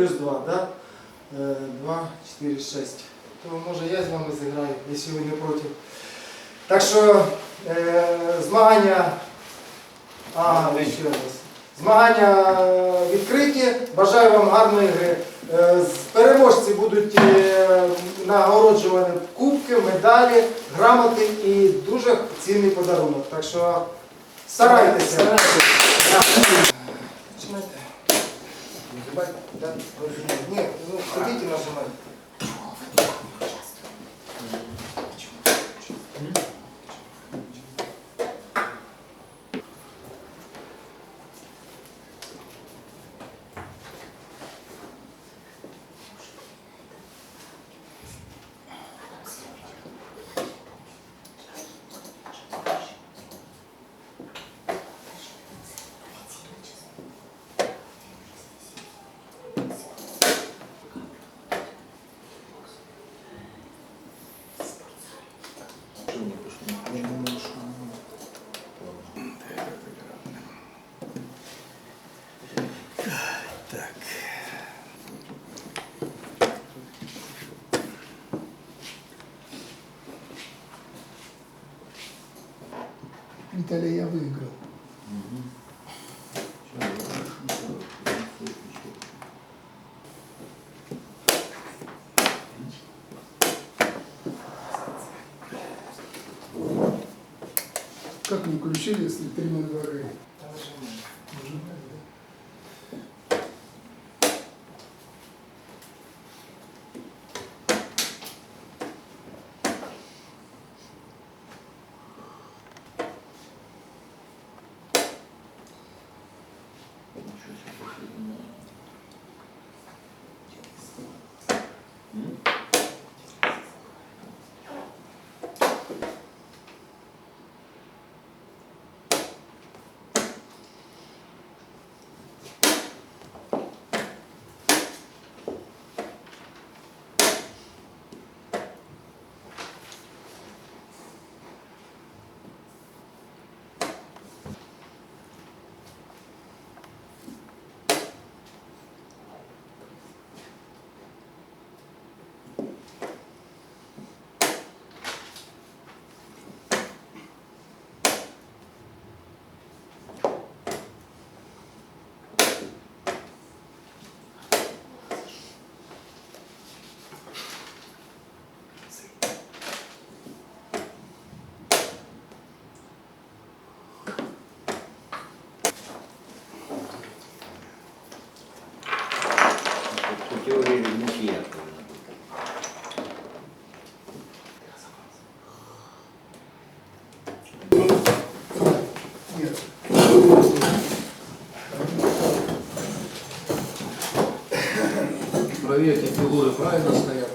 плюс 2, да? 2, 4, 6. То може я з вами зіграю, якщо ви не проти. Так що е, змагання. А, ще раз. Змагання відкриті. Бажаю вам гарної гри. Е, Переможці будуть е, нагороджувані кубки, медалі, грамоти і дуже цінний подарунок. Так що старайтеся. Ні, ну хотите і нажимайте. Виталий, я выиграл. Как не включили, если три на теорії нічия повинна бути. Нет. Проверьте, фигуры правильно стоят,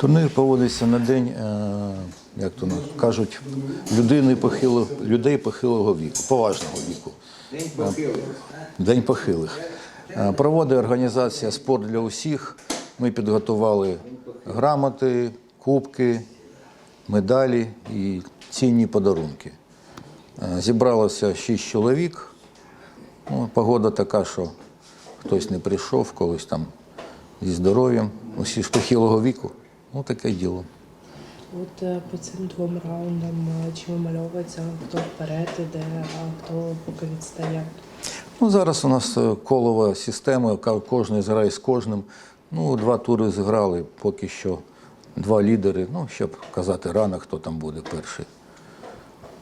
Турнір проводиться на день, е, як то кажуть, людини похило, людей похилого віку, поважного віку. День похилий. День похилих. Е, Проводить організація Спорт для усіх. Ми підготували грамоти, кубки, медалі і цінні подарунки. Е, Зібралося шість чоловік. Ну, погода така, що хтось не прийшов, когось там зі здоров'ям. Усі ж похилого віку. Ну, таке діло. От е, по цим двом раундам е, чи вимальовується, хто вперед іде, а хто поки відстає. Ну, зараз у нас е, колова система, яка кожен грає з кожним. Ну, два тури зіграли, поки що два лідери. Ну, щоб казати рано, хто там буде перший.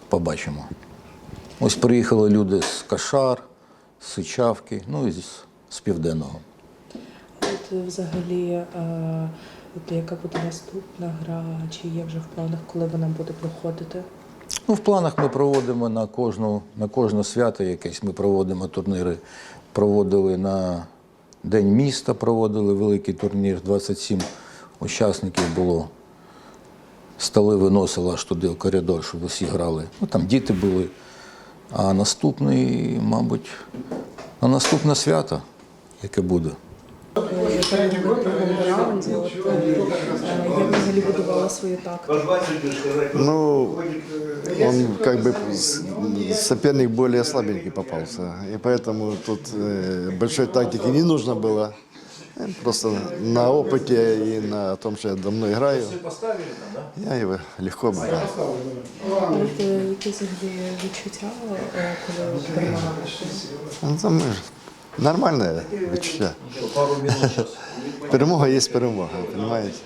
Побачимо. Ось приїхали люди з Кашар, з Сичавки, ну і з, з Південного. От взагалі, е, От яка буде наступна гра, чи є вже в планах, коли вона буде проходити? Ну, в планах ми проводимо на кожну, на кожне свято якесь. Ми проводимо турніри. Проводили на День міста, проводили великий турнір, 27 учасників було. Столи виносили аж туди в коридор, щоб усі грали. Ну, там діти були. А наступний, мабуть, на наступне свято, яке буде. Е, Перемогли в другому раунді. От, е, як взагалі будувала свою тактику? Ну, он как бы с- соперник более слабенький попался. И поэтому тут э, большой тактики не нужно было. Э, Просто на опыте и на том, что я давно играю, я его легко обыграл. От е, які взагалі відчуття, е, коли перемагаєш? Ну, Там нормальное відчуття. Перемога есть перемога, понимаете?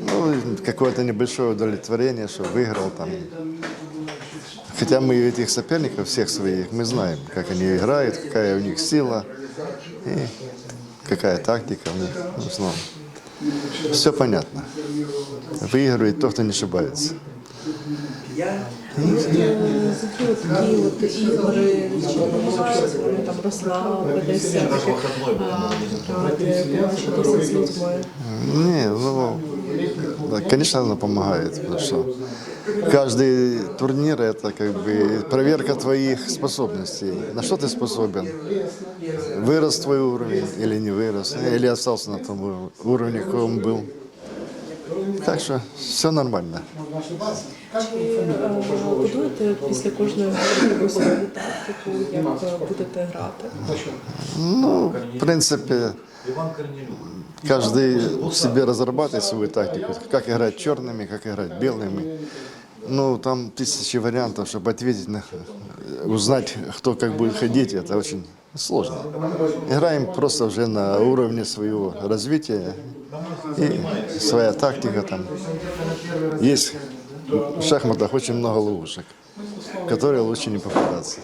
Ну, какое-то небольшое удовлетворение, что выиграл там. Хотя мы этих соперников, всех своих, мы знаем, как они играют, какая у них сила и какая тактика у них. Ну. Все понятно. Выигрывает тот, кто не ошибается. От, е, Взагалі от такі от ігри, чи допомагають вони там розслабитися, таке, а, грати, побачитися з людьми? Не, ну, да, конечно, она помогает, потому что каждый турнир это как бы проверка твоих способностей. На что ты способен? Вырос твой уровень или не вырос? Или остался на том ур- уровне, каком был? Так что все нормально. Чи е, будуєте після кожної гри якусь свою тактику, як е, будете грати? Ну, в принципе, каждый в себе разрабатывает свою тактику, как играть черными, как играть белыми. Ну, там тысячи вариантов, чтобы ответить на, узнать, кто как будет ходить, это очень сложно. Играем просто уже на уровне своего развития и своя тактика там. Есть в шахматах очень много ловушек, которые лучше не попадаться.